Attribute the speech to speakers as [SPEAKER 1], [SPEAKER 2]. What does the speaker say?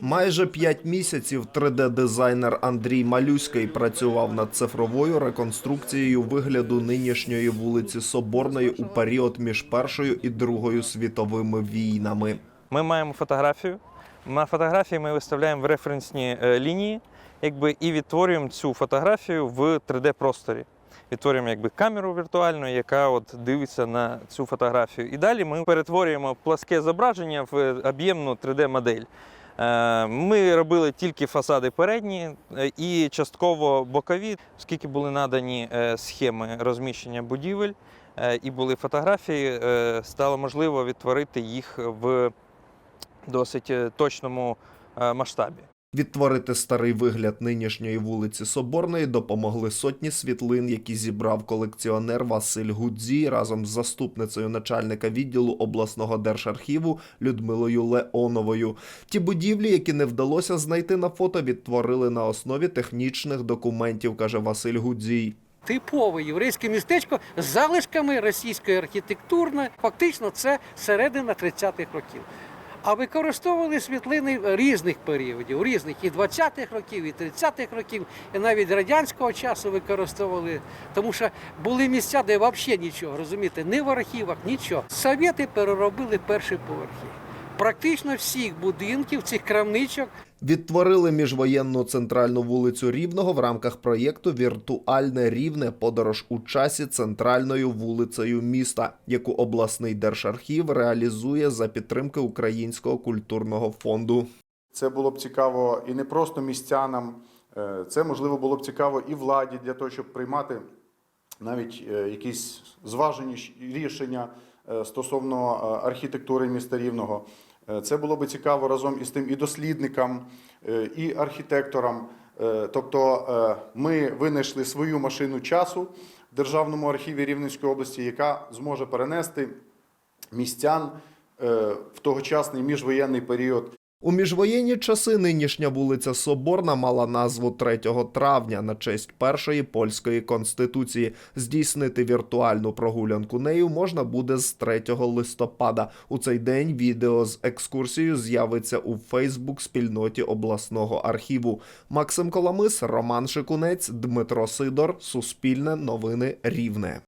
[SPEAKER 1] Майже п'ять місяців 3D-дизайнер Андрій Малюський працював над цифровою реконструкцією вигляду нинішньої вулиці Соборної у період між Першою і Другою світовими війнами.
[SPEAKER 2] Ми маємо фотографію. На фотографії ми виставляємо в референсні е, лінії, якби і відтворюємо цю фотографію в 3D-просторі. Відтворюємо якби камеру віртуальну, яка от дивиться на цю фотографію. І далі ми перетворюємо пласке зображення в об'ємну 3D-модель. Е, Ми робили тільки фасади передні е, і частково бокові, оскільки були надані е, схеми розміщення будівель і були фотографії, стало можливо відтворити їх в досить точному масштабі.
[SPEAKER 1] Відтворити старий вигляд нинішньої вулиці Соборної допомогли сотні світлин, які зібрав колекціонер Василь Гудзій разом з заступницею начальника відділу обласного держархіву Людмилою Леоновою. Ті будівлі, які не вдалося знайти на фото, відтворили на основі технічних документів, каже Василь Гудзій.
[SPEAKER 3] Типове єврейське містечко з залишками російської архітектурної. Фактично, це середина 30-х років. А використовували світлини різних періодів, різних і 20-х років, і 30-х років, і навіть радянського часу використовували. Тому що були місця, де взагалі нічого, розумієте, ні в архівах, нічого. Совєти переробили перші поверхи. Практично всіх будинків, цих крамничок
[SPEAKER 1] Відтворили міжвоєнну центральну вулицю Рівного в рамках проєкту Віртуальне рівне подорож у часі центральною вулицею міста, яку обласний держархів реалізує за підтримки Українського культурного фонду.
[SPEAKER 4] Це було б цікаво і не просто містянам, е, це можливо було б цікаво і владі для того, щоб приймати навіть е, якісь зважені рішення стосовно е, архітектури міста Рівного. Е, Це було би цікаво разом із тим і дослідникам, е, і архітекторам. Е, Тобто е, ми винайшли свою машину часу в Державному архіві Рівненської області, яка зможе перенести містян е, в тогочасний міжвоєнний період
[SPEAKER 1] У міжвоєнні часи нинішня вулиця Соборна мала назву 3 травня на честь першої польської конституції. Здійснити віртуальну прогулянку нею можна буде з 3 листопада. У цей день відео з екскурсією з'явиться у Фейсбук спільноті обласного архіву. Максим Коломис, Роман Шикунець, Дмитро Сидор, Суспільне новини Рівне.